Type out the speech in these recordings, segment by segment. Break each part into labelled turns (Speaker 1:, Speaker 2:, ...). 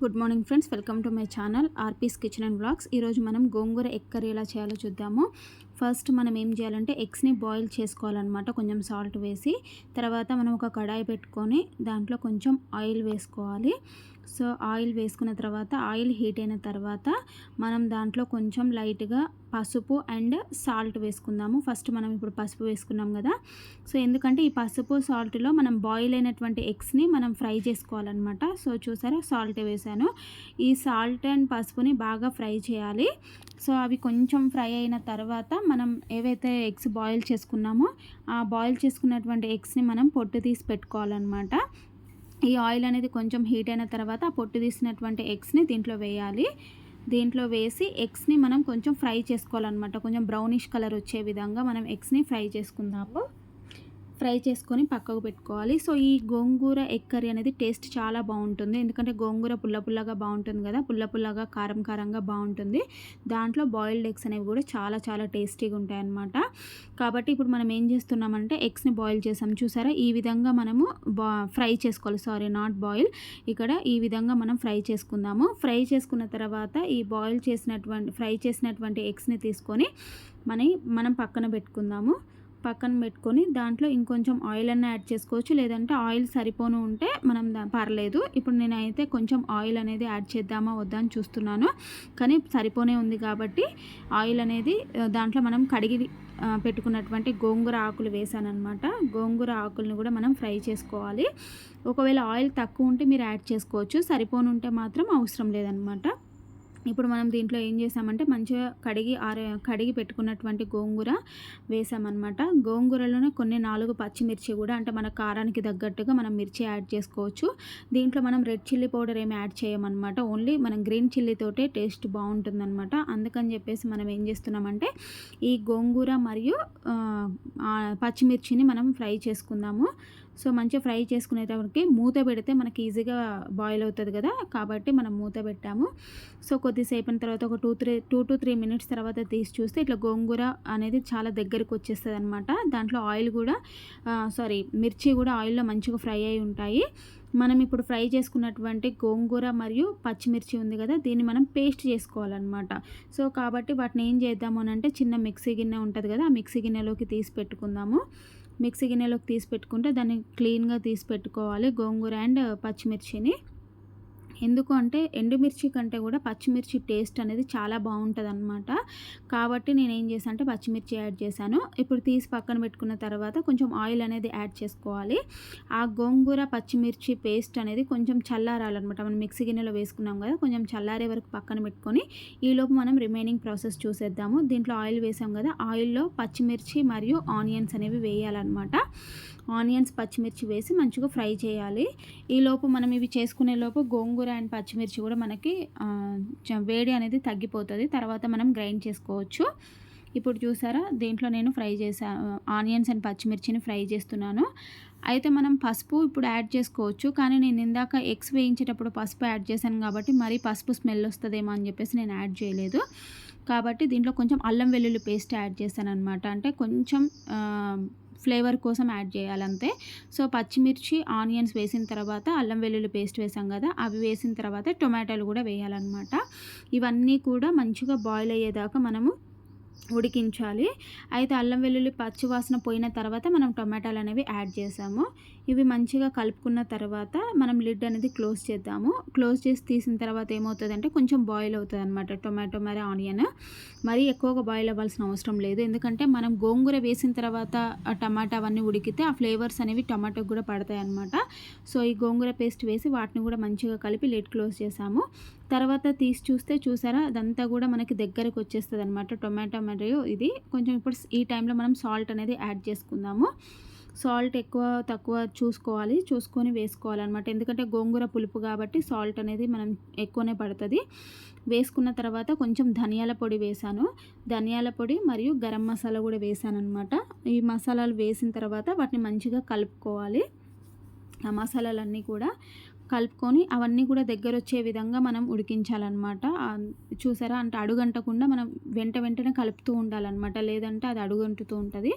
Speaker 1: Good morning friends welcome to my channel RP's kitchen and blogs ఈరోజు మనం గోంగూర egg curry ఎలా చేయాలో చూద్దాము. ఫస్ట్ మనం ఏం చేయాలంటే ఎగ్స్ని బాయిల్ చేసుకోవాలన్నమాట. కొంచెం సాల్ట్ వేసి తర్వాత మనం ఒక కడాయి పెట్టుకొని దాంట్లో కొంచెం ఆయిల్ వేసుకోవాలి. సో ఆయిల్ వేసుకున్న తర్వాత ఆయిల్ హీట్ అయిన తర్వాత మనం దాంట్లో కొంచెం లైట్గా పసుపు అండ్ సాల్ట్ వేసుకుందాము. ఫస్ట్ మనం ఇప్పుడు పసుపు వేసుకున్నాం కదా. సో ఎందుకంటే ఈ పసుపు సాల్ట్లో మనం బాయిల్ అయినటువంటి ఎగ్స్ని మనం ఫ్రై చేసుకోవాలన్నమాట. సో చూసారా? సాల్ట్ వేసాను. ఈ సాల్ట్ అండ్ పసుపుని బాగా ఫ్రై చేయాలి. సో అవి కొంచెం ఫ్రై అయిన తర్వాత మనం ఏవైతే ఎగ్స్ బాయిల్ చేసుకున్నామో ఆ బాయిల్ చేసుకున్నటువంటి ఎగ్స్ని మనం పొట్టు తీసి పెట్టుకోవాలన్నమాట. ఈ ఆయిల్ అనేది కొంచెం హీట్ అయిన తర్వాత ఆ పొట్టు తీసినటువంటి ఎగ్స్ని దీంట్లో వేయాలి. దీంట్లో వేసి ఎగ్స్ని మనం కొంచెం ఫ్రై చేసుకోవాలన్నమాట. కొంచెం బ్రౌనిష్ కలర్ వచ్చే విధంగా మనం ఎగ్స్ని ఫ్రై చేసుకుందాము. ఫ్రై చేసుకొని పక్కకు పెట్టుకోవాలి. సో ఈ గోంగూర ఎగ్ కర్రీ అనేది టేస్ట్ చాలా బాగుంటుంది. ఎందుకంటే గోంగూర పుల్ల పుల్లగా బాగుంటుంది కదా. పుల్ల పుల్లగా కారం కారంగా బాగుంటుంది. దాంట్లో బాయిల్డ్ ఎగ్స్ అనేవి కూడా చాలా చాలా టేస్టీగా ఉంటాయి అన్నమాట. కాబట్టి ఇప్పుడు మనం ఏం చేస్తున్నామంటే ఎగ్స్ని బాయిల్ చేసాం. చూసారా? ఈ విధంగా మనము బా ఫ్రై చేసుకోవాలి. Sorry not boil. ఇక్కడ ఈ విధంగా మనం ఫ్రై చేసుకుందాము. ఫ్రై చేసుకున్న తర్వాత ఈ బాయిల్ చేసినటువంటి ఫ్రై చేసినటువంటి ఎగ్స్ని తీసుకొని మన మనం పక్కన పెట్టుకుందాము. పక్కన పెట్టుకొని దాంట్లో ఇంకొంచెం ఆయిల్ అన్న యాడ్ చేసుకోవచ్చు. లేదంటే ఆయిల్ సరిపోను ఉంటే మనం పర్లేదు. ఇప్పుడు నేనైతే కొంచెం ఆయిల్ అనేది యాడ్ చేద్దామా వద్దా అని చూస్తున్నాను. కానీ సరిపోనే ఉంది కాబట్టి ఆయిల్ అనేది దాంట్లో మనం కడిగి పెట్టుకున్నటువంటి గోంగూర ఆకులు వేసాను అనమాట గోంగూర ఆకులను కూడా మనం ఫ్రై చేసుకోవాలి. ఒకవేళ ఆయిల్ తక్కువ ఉంటే మీరు యాడ్ చేసుకోవచ్చు. సరిపోను ఉంటే మాత్రం అవసరం లేదనమాట ఇప్పుడు మనం దీంట్లో ఏం చేసామంటే మంచిగా కడిగి ఆర కడిగి పెట్టుకున్నటువంటి గోంగూర వేసామన్నమాట. గోంగూరలోనే కొన్ని నాలుగు పచ్చిమిర్చి కూడా అంటే మన కారానికి తగ్గట్టుగా మనం మిర్చి యాడ్ చేసుకోవచ్చు. దీంట్లో మనం రెడ్ చిల్లీ పౌడర్ ఏమి యాడ్ చేయమన్నమాట. ఓన్లీ మనం గ్రీన్ చిల్లీతోటే టేస్ట్ బాగుంటుందన్నమాట. అందుకని చెప్పేసి మనం ఏం చేస్తున్నామంటే ఈ గోంగూర మరియు పచ్చిమిర్చిని మనం ఫ్రై చేసుకుందాము. సో మంచిగా ఫ్రై చేసుకునేటప్పటికి మూత పెడితే మనకి ఈజీగా బాయిల్ అవుతుంది కదా కాబట్టి మనం మూత పెట్టాము. సో కొద్దిసేపు తర్వాత ఒక two three two to three minutes తర్వాత తీసి చూస్తే ఇట్లా గోంగూర అనేది చాలా దగ్గరికి వచ్చేస్తుంది అనమాట దాంట్లో ఆయిల్ కూడా సారీ మిర్చి కూడా ఆయిల్లో మంచిగా ఫ్రై అయి ఉంటాయి. మనం ఇప్పుడు ఫ్రై చేసుకున్నటువంటి గోంగూర మరియు పచ్చిమిర్చి ఉంది కదా దీన్ని మనం పేస్ట్ చేసుకోవాలన్నమాట. సో కాబట్టి వాటిని ఏం చేద్దాము అని అంటే చిన్న మిక్సీ గిన్నె ఉంటుంది కదా ఆ మిక్సీ గిన్నెలోకి తీసి పెట్టుకుందాము. మిక్సీ గిన్నెలోకి తీసి పెట్టుకుంటే దాన్ని క్లీన్గా తీసి పెట్టుకోవాలి గోంగూర అండ్ పచ్చిమిర్చిని. ఎందుకు అంటే ఎండుమిర్చి కంటే కూడా పచ్చిమిర్చి టేస్ట్ అనేది చాలా బాగుంటుంది అనమాట కాబట్టి నేను ఏం చేశాను అంటే పచ్చిమిర్చి యాడ్ చేశాను. ఇప్పుడు తీసి పక్కన పెట్టుకున్న తర్వాత కొంచెం ఆయిల్ అనేది యాడ్ చేసుకోవాలి. ఆ గోంగూర పచ్చిమిర్చి పేస్ట్ అనేది కొంచెం చల్లారాలన్నమాట. మనం మిక్సీ గిన్నెలో వేసుకున్నాం కదా కొంచెం చల్లారే వరకు పక్కన పెట్టుకొని ఈలోపు మనం రిమైనింగ్ ప్రాసెస్ చూసేద్దాము. దీంట్లో ఆయిల్ వేసాం కదా ఆయిల్లో పచ్చిమిర్చి మరియు ఆనియన్స్ అనేవి వేయాలన్నమాట. ఆనియన్స్ పచ్చిమిర్చి వేసి మంచిగా ఫ్రై చేయాలి. ఈలోపు మనం ఇవి చేసుకునే లోపు గోంగూర అండ్ పచ్చిమిర్చి కూడా మనకి వేడి అనేది తగ్గిపోతుంది. తర్వాత మనం గ్రైండ్ చేసుకోవచ్చు. ఇప్పుడు చూసారా దీంట్లో నేను ఫ్రై చేసా ఆనియన్స్ అండ్ పచ్చిమిర్చిని ఫ్రై చేస్తున్నాను. అయితే మనం పసుపు ఇప్పుడు యాడ్ చేసుకోవచ్చు. కానీ నేను ఇందాక ఎగ్స్ వేయించేటప్పుడు పసుపు యాడ్ చేశాను కాబట్టి మరీ పసుపు స్మెల్ వస్తుందేమో అని చెప్పేసి నేను యాడ్ చేయలేదు. కాబట్టి దీంట్లో కొంచెం అల్లం వెల్లుల్లి పేస్ట్ యాడ్ చేశాను అనమాట అంటే కొంచెం ఫ్లేవర్ కోసం యాడ్ చేయాలంతే. సో పచ్చిమిర్చి ఆనియన్స్ వేసిన తర్వాత అల్లం వెల్లుల్లి పేస్ట్ వేసాం కదా అవి వేసిన తర్వాత టొమాటోలు కూడా వేయాలన్నమాట. ఇవన్నీ కూడా మంచిగా బాయిల్ అయ్యేదాకా మనము ఉడికించాలి. అయితే అల్లం వెల్లుల్లి పచ్చివాసన పోయిన తర్వాత మనం టొమాటోలు అనేవి యాడ్ చేసాము. ఇవి మంచిగా కలుపుకున్న తర్వాత మనం లిడ్ అనేది క్లోజ్ చేద్దాము. క్లోజ్ చేసి తీసిన తర్వాత ఏమవుతుందంటే కొంచెం బాయిల్ అవుతుంది అనమాట టొమాటో మరి ఆనియన్. మరీ ఎక్కువగా బాయిల్ అవ్వాల్సిన అవసరం లేదు. ఎందుకంటే మనం గోంగూర వేసిన తర్వాత టమాటా అవన్నీ ఉడికితే ఆ ఫ్లేవర్స్ అనేవి టమాటోకి కూడా పడతాయి అనమాట సో ఈ గోంగూర పేస్ట్ వేసి వాటిని కూడా మంచిగా కలిపి లిడ్ క్లోజ్ చేసాము. తర్వాత తీసి చూస్తే చూసారా? అదంతా కూడా మనకి దగ్గరకు వచ్చేస్తుంది అనమాట టొమాటో మరియు ఇది. కొంచెం ఇప్పుడు ఈ టైంలో మనం సాల్ట్ అనేది యాడ్ చేసుకుందాము. సాల్ట్ ఎక్కువ తక్కువ చూసుకోవాలి. చూసుకొని వేసుకోవాలన్నమాట. ఎందుకంటే గోంగూర పులుపు కాబట్టి సాల్ట్ అనేది మనం ఎక్కువనే పడుతుంది. వేసుకున్న తర్వాత కొంచెం ధనియాల పొడి వేసాను. ధనియాల పొడి మరియు గరం మసాలా కూడా వేసాను అనమాట ఈ మసాలాలు వేసిన తర్వాత వాటిని మంచిగా కలుపుకోవాలి. ఆ మసాలాలన్నీ కూడా కలుపుకొని అవన్నీ కూడా దగ్గర వచ్చే విధంగా మనం ఉడికించాలన్నమాట. చూసారా? అంటే అడుగంటకుండా మనం వెంట వెంటనే కలుపుతూ ఉండాలన్నమాట. లేదంటే అది అడుగంటుతూ ఉంటుంది.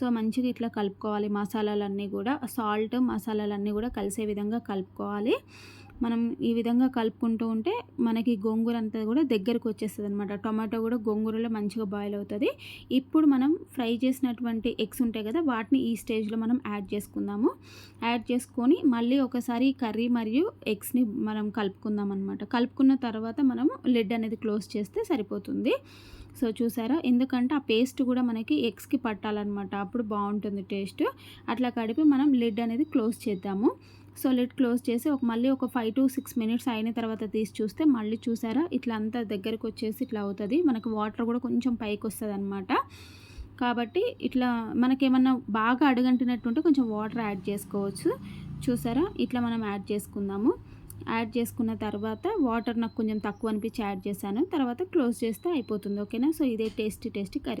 Speaker 1: సో మంచిగా ఇట్లా కలుపుకోవాలి. మసాలాలన్నీ కూడా సాల్ట్ మసాలాలన్నీ కూడా కలిసే విధంగా కలుపుకోవాలి. మనం ఈ విధంగా కలుపుకుంటూ ఉంటే మనకి గోంగూర అంతా కూడా దగ్గరకు వచ్చేస్తుంది అనమాట టొమాటో కూడా గోంగూరలో మంచిగా బాయిల్ అవుతుంది. ఇప్పుడు మనం ఫ్రై చేసినటువంటి ఎగ్స్ ఉంటాయి కదా వాటిని ఈ స్టేజ్లో మనం యాడ్ చేసుకుందాము. యాడ్ చేసుకొని మళ్ళీ ఒకసారి కర్రీ మరియు ఎగ్స్ని మనం కలుపుకుందాం అనమాట కలుపుకున్న తర్వాత మనము లిడ్ అనేది క్లోజ్ చేస్తే సరిపోతుంది. సో చూసారా? ఎందుకంటే ఆ పేస్ట్ కూడా మనకి ఎగ్స్కి పట్టాలన్నమాట. అప్పుడు బాగుంటుంది టేస్ట్. అట్లా కడిపి మనం లిడ్ అనేది క్లోజ్ చేద్దాము. సో లిడ్ క్లోజ్ చేసి ఒక మళ్ళీ ఒక ఫైవ్ టు సిక్స్ మినిట్స్ అయిన తర్వాత తీసి చూస్తే మళ్ళీ చూసారా? ఇట్లా అంతా దగ్గరకు వచ్చేసి ఇట్లా అవుతుంది. మనకు వాటర్ కూడా కొంచెం పైకి వస్తుంది అనమాట కాబట్టి ఇట్లా మనకేమన్నా బాగా అడుగంటినట్టుంటే కొంచెం వాటర్ యాడ్ చేసుకోవచ్చు. చూసారా? ఇట్లా మనం యాడ్ చేసుకుందాము. యాడ్ చేసుకున్న తర్వాత వాటర్ నాకు కొంచెం తక్కువ అనిపించి యాడ్ చేశాను. తర్వాత క్లోజ్ చేస్తే అయిపోతుంది. ఓకేనా? సో ఇదే టేస్టీ టేస్టీ కర్రీ.